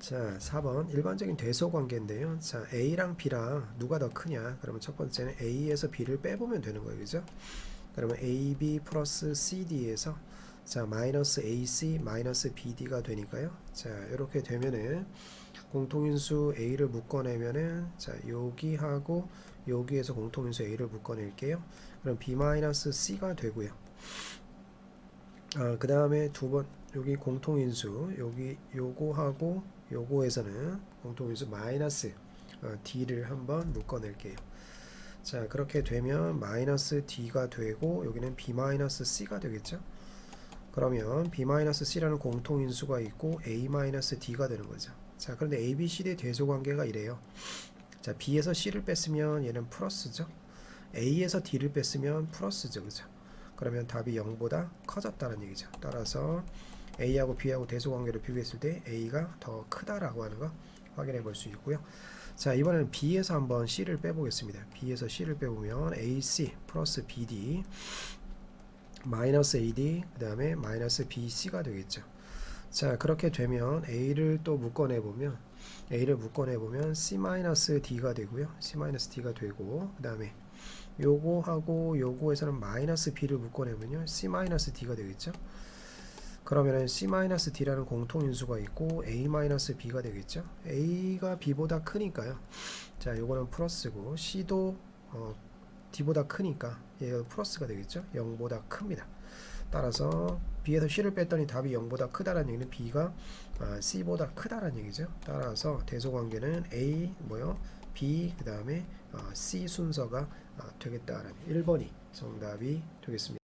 자, 4번 일반적인 대소 관계인데요. 자, A랑 B랑 누가 더 크냐? 그러면 첫 번째는 A에서 B를 빼보면 되는 거예요. 그죠? 그러면 AB 플러스 CD에서 자, 마이너스 AC 마이너스 BD가 되니까요. 자, 이렇게 되면은 공통인수 A를 묶어내면은 자, 여기하고 여기에서 공통인수 A를 묶어낼게요. 그럼 B 마이너스 C가 되고요. 아, 그 다음에 두 번 여기 공통인수 여기 요거하고 요거에서는 공통인수 마이너스 어, D를 한번 묶어낼게요. 자 그렇게 되면 마이너스 D가 되고 여기는 B 마이너스 C가 되겠죠. 그러면 B 마이너스 C라는 공통인수가 있고 A 마이너스 D가 되는 거죠. 자 그런데 A, B, C 의 대소 관계가 이래요. 자 B에서 C를 뺐으면 얘는 플러스죠. A에서 D를 뺐으면 플러스죠, 그죠? 그러면 답이 0보다 커졌다는 얘기죠. 따라서 A하고 B하고 대소 관계를 비교했을 때 A가 더 크다라고 하는 거 확인해 볼 수 있고요. 자 이번에는 B에서 한번 C를 빼보겠습니다. B에서 C를 빼보면 AC 플러스 BD 마이너스 AD 그 다음에 마이너스 BC가 되겠죠. 자 그렇게 되면 A를 또 묶어내 보면 A를 묶어내 보면 C 마이너스 D가 되고요. C 마이너스 D가 되고 그 다음에 요거하고 요거에서는 마이너스 B를 묶어내면요 C 마이너스 D가 되겠죠. 그러면은 C 마이너스 D라는 공통인수가 있고 A 마이너스 B가 되겠죠. A가 B보다 크니까요. 자, 요거는 플러스고 C도 어, D보다 크니까 얘가 플러스가 되겠죠. 0보다 큽니다. 따라서 B에서 C를 뺐더니 답이 0보다 크다라는 얘기는 B가 아, C보다 크다라는 얘기죠. 따라서 대소관계는 A 뭐요? B 그 다음에 어, C 순서가 아, 되겠다라는 1번이 정답이 되겠습니다.